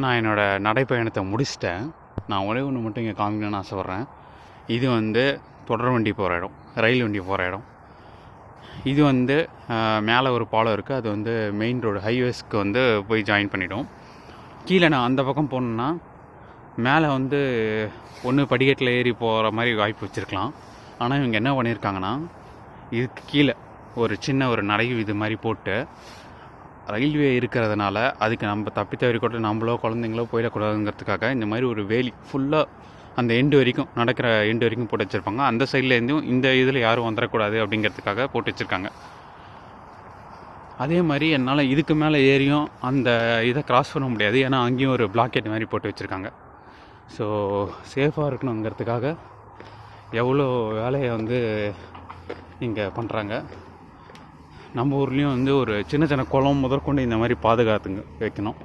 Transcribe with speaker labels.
Speaker 1: நான் என்னோடய நடைப்பயணத்தை முடிச்சிட்டேன். நான் ஒரே ஒன்று மட்டும் இங்கே காமிக்கணும்னு ஆசைப்பட்றேன். இது வந்து தொடர் வண்டி போகிற இடம். ரயில் வண்டி போகிற இடம். இது வந்து மேலே ஒரு பாலம் இருக்குது அது வந்து மெயின் ரோடு ஹைவேஸ்க்கு வந்து போய் ஜாயின் பண்ணிடும். கீழே நான் அந்த பக்கம் போனேன்னா மேலே வந்து ஒன்று படிக்கட்டில் ஏறி போகிற மாதிரி வாய்ப்பு வச்சுருக்கலாம். ஆனால் இவங்க என்ன பண்ணியிருக்காங்கன்னா இதுக்கு கீழே ஒரு சின்ன ஒரு நடை இது மாதிரி போட்டு ரயில்வே இருக்கிறதுனால அதுக்கு நம்ம தப்பி தவறிக்கூட கூட நம்மளோ குழந்தைங்களோ போயிடக்கூடாதுங்கிறதுக்காக இந்த மாதிரி ஒரு வேலி ஃபுல்லாக அந்த எண்டு வரைக்கும் நடக்கிற எண்டு வரைக்கும் போட்டு வச்சுருப்பாங்க. அந்த சைட்லேருந்தும் இந்த இதில் யாரும் வந்துடக்கூடாது அப்படிங்கிறதுக்காக போட்டு வச்சுருக்காங்க. அதே மாதிரி என்னால் இதுக்கு மேலே ஏறியும் அந்த இதை கிராஸ் பண்ண முடியாது. ஏன்னா அங்கேயும் ஒரு பிளாக்கெட் மாதிரி போட்டு வச்சுருக்காங்க. ஸோ சேஃபாக இருக்கணுங்கிறதுக்காக எவ்வளோ வேலையை வந்து இங்கே பண்ணுறாங்க நம்ம ஊர்லேயும் வந்து ஒரு சின்ன சின்ன குளம் முதற்கொண்டு இந்த மாதிரி பாதுகாத்துங்க வைக்கணும்.